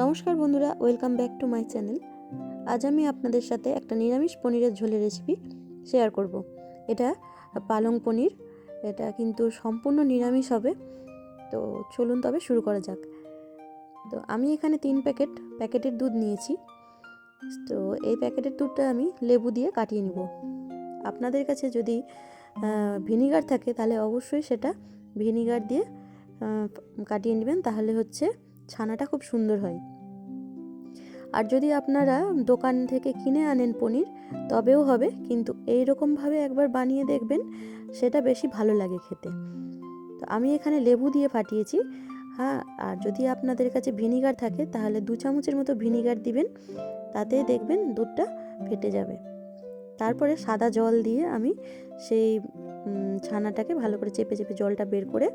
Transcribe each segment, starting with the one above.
নমস্কার বন্ধুরা welcome back to my channel আজ আমি আপনাদের সাথে একটা নিরামিষ পনিরের ঝোলের রেসিপি শেয়ার করব। এটা পালং পনির, এটা কিন্তু সম্পূর্ণ নিরামিষ হবে। তো চলুন তবে শুরু করা যাক। তো আমি এখানে তিন প্যাকেট প্যাকেটের দুধ নিয়েছি। তো এই প্যাকেটের দুধটা আমি লেবু দিয়ে কাটিয়ে নিব। আপনাদের কাছে যদি ভিনিগার থাকে তাহলে অবশ্যই সেটা ভিনিগার দিয়ে কাটিয়ে নেবেন। তাহলে হচ্ছে ছানাটা খুব সুন্দর হয়। আর যদি আপনারা দোকান থেকে কিনে আনেন পনির, তবেও হবে। কিন্তু এই রকমভাবে একবার বানিয়ে দেখবেন, সেটা বেশি ভালো লাগে খেতে। তো আমি এখানে লেবু দিয়ে ফাটিয়েছি। হ্যাঁ আর যদি আপনাদের কাছে ভিনিগার থাকে, তাহলে দু চামচের মতো ভিনিগার দিবেন। তাতে দেখবেন দুধটা ফেটে যাবে। তারপরে সাদা জল দিয়ে আমি সেই ছানাটাকে ভালো করে চেপে চেপে জলটা বের করে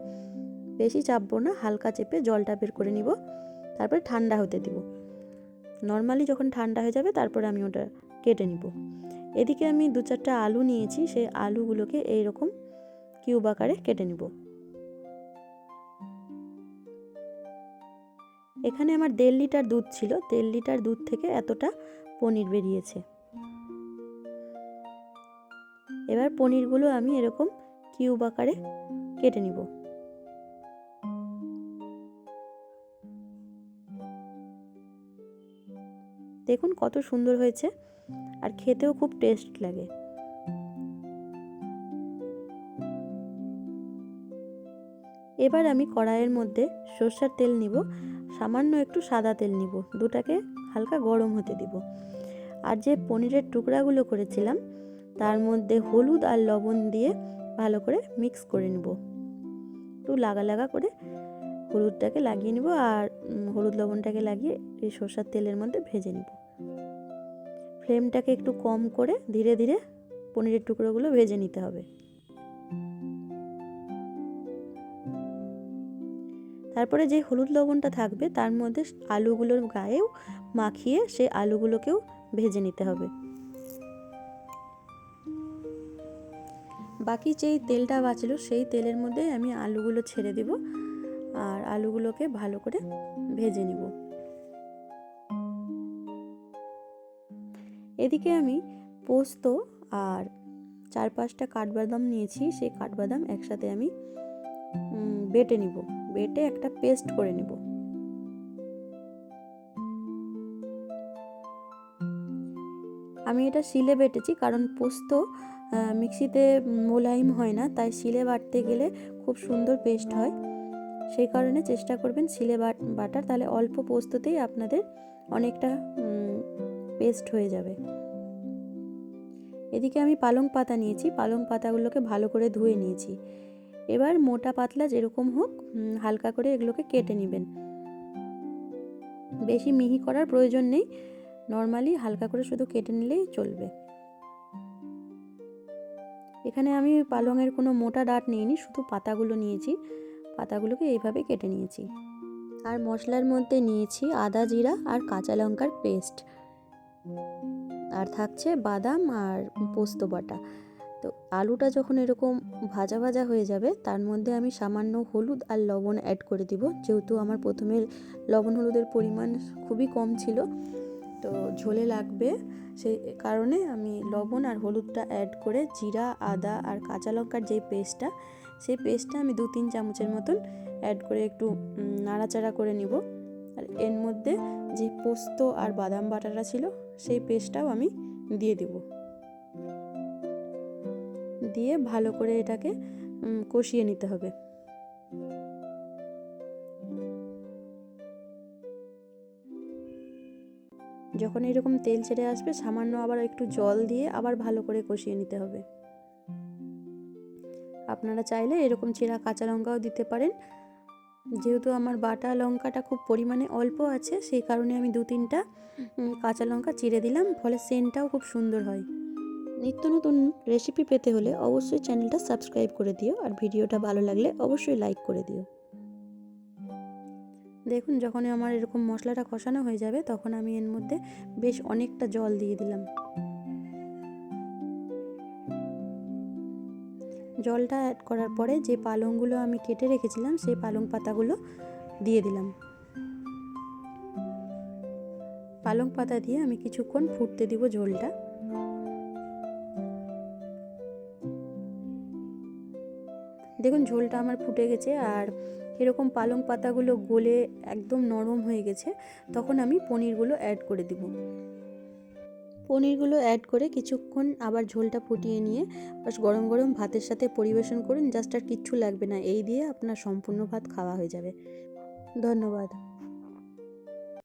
বেশি চাপবো না, হালকা চেপে জলটা বের করে নিব, তারপরে ঠান্ডা হতে দিব। নর্মালি যখন ঠান্ডা হয়ে যাবে, তারপরে আমি ওটা কেটে নিব। এদিকে আমি দু চারটা আলু নিয়েছি, সেই আলুগুলোকে এইরকম কিউব আকারে কেটে নিব। এখানে আমার দেড় লিটার দুধ ছিল, দেড় লিটার দুধ থেকে এতটা পনির বেরিয়েছে। এবার পনিরগুলো আমি এরকম কিউব আকারে কেটে নিব। দেখুন কত সুন্দর হয়েছে আর খেতেও খুব টেস্ট লাগে। এবার আমি কড়াইয়ের মধ্যে সর্ষার তেল নিব, সামান্য একটু সাদা তেল নিব, দুটাকে হালকা গরম হতে দিব। আর যে পনিরের টুকরাগুলো করেছিলাম, তার মধ্যে হলুদ আর লবণ দিয়ে ভালো করে মিক্স করে নেব। একটু লাগা লাগা করে হলুদটাকে লাগিয়ে নিব আর হলুদ লবণটাকে লাগিয়ে এই সর্ষার তেলের মধ্যে ভেজে নিব। ফ্লেমটাকে একটু কম করে ধীরে ধীরে পনিরের টুকরোগুলো ভেজে নিতে হবে। তারপরে যে হলুদ লবণটা থাকবে, তার মধ্যে আলুগুলোর গায়েও মাখিয়ে সেই আলুগুলোকেও ভেজে নিতে হবে। বাকি যেই তেলটা বাঁচলো, সেই তেলের মধ্যে আমি আলুগুলো ছেড়ে দিব আর আলুগুলোকে ভালো করে ভেজে নিব। এদিকে আমি পোস্ত আর চার পাঁচটা কাঠবাদাম নিয়েছি, সেই কাঠবাদাম একসাথে আমি বেটে নিব। বেটে একটা পেস্ট করে নিব। আমি এটা শিলে বেটেছি কারণ পোস্ত মিক্সিতে মোলায়েম হয় না, তাই শিলে বাটতে গেলে খুব সুন্দর পেস্ট হয়। সেই কারণে চেষ্টা করবেন শিলে বাটার, তাহলে অল্প পোস্ততেই আপনাদের অনেকটা পেস্ট হয়ে যাবে। এদিকে আমি পালং পাতা নিয়েছি, পালং পাতাগুলোকে ভালো করে ধুয়ে নিয়েছি। এবার মোটা পাতলা যেরকম হোক হালকা করে এগুলোকে কেটে নেবেন। বেশি মিহি করার প্রয়োজন নেই, নর্মালি হালকা করে শুধু কেটে নিলেই চলবে। এখানে আমি পালংয়ের কোনো মোটা ডাট নিইনি, শুধু পাতাগুলো নিয়েছি, পাতাগুলোকে এইভাবে কেটে নিয়েছি। আর মশলার মধ্যে নিয়েছি আদা জিরা আর কাঁচা লঙ্কার পেস্ট। আর থাকছে বাদাম আর পোস্ত বাটা। তো আলুটা যখন এরকম ভাজা ভাজা হয়ে যাবে, তার মধ্যে আমি সামান্য হলুদ আর লবণ অ্যাড করে দিব। যেহেতু আমার প্রথমে লবণ হলুদের পরিমাণ খুবই কম ছিল, তো ঝোলে লাগবে। সেই কারণে আমি লবণ আর হলুদটা অ্যাড করে জিরা, আদা আর কাঁচা লঙ্কার যে পেস্টটা সেই পেস্টটা আমি দু তিন চামচের মতন অ্যাড করে একটু নাড়াচাড়া করে নিব। আর এর মধ্যে যে পোস্ত আর বাদাম বাটাটা ছিল, সেই পেস্টটাও আমি দিয়ে দেব। দিয়ে ভালো করে এটাকে কষিয়ে নিতে হবে। যখন এরকম তেল ছেড়ে আসবে, সামান্য আবার একটু জল দিয়ে আবার ভালো করে কষিয়ে নিতে হবে। আপনারা চাইলে এরকম চেরা কাঁচা লঙ্কাও দিতে পারেন। যেহেতু আমার বাটা লঙ্কাটা খুব পরিমাণে অল্প আছে সেই কারণে আমি দু তিনটা কাঁচা লঙ্কা চিড়ে দিলাম ফলে সেন্টটাও খুব সুন্দর হয়। নিত্য নতুন রেসিপি পেতে হলে অবশ্যই চ্যানেলটা সাবস্ক্রাইব করে দিও আর ভিডিওটা ভালো লাগলে অবশ্যই লাইক করে দিও। দেখুন যখন আমার এরকম মশলাটা কষানো হয়ে যাবে তখন আমি এর মধ্যে বেশ অনেকটা জল দিয়ে দিলাম। জলটা অ্যাড করার পরে যে পালংগুলো আমি কেটে রেখেছিলাম, সেই পালং পাতাগুলো দিয়ে দিলাম। পালং পাতা দিয়ে আমি কিছুক্ষণ ফুটতে দিব ঝোলটা। দেখুন, ঝোলটা আমার ফুটে গেছে আর এরকম পালং পাতাগুলো গলে একদম নরম হয়ে গেছে, তখন আমি পনিরগুলো অ্যাড করে দিব। পনিরগুলো অ্যাড করে কিছুক্ষণ আবার ঝোলটা ফুটিয়ে নিয়ে বাস গরম গরম ভাতের সাথে পরিবেশন করুন জাস্ট আর কিচ্ছু লাগবে না। এই দিয়ে আপনার সম্পূর্ণ ভাত খাওয়া হয়ে যাবে। ধন্যবাদ।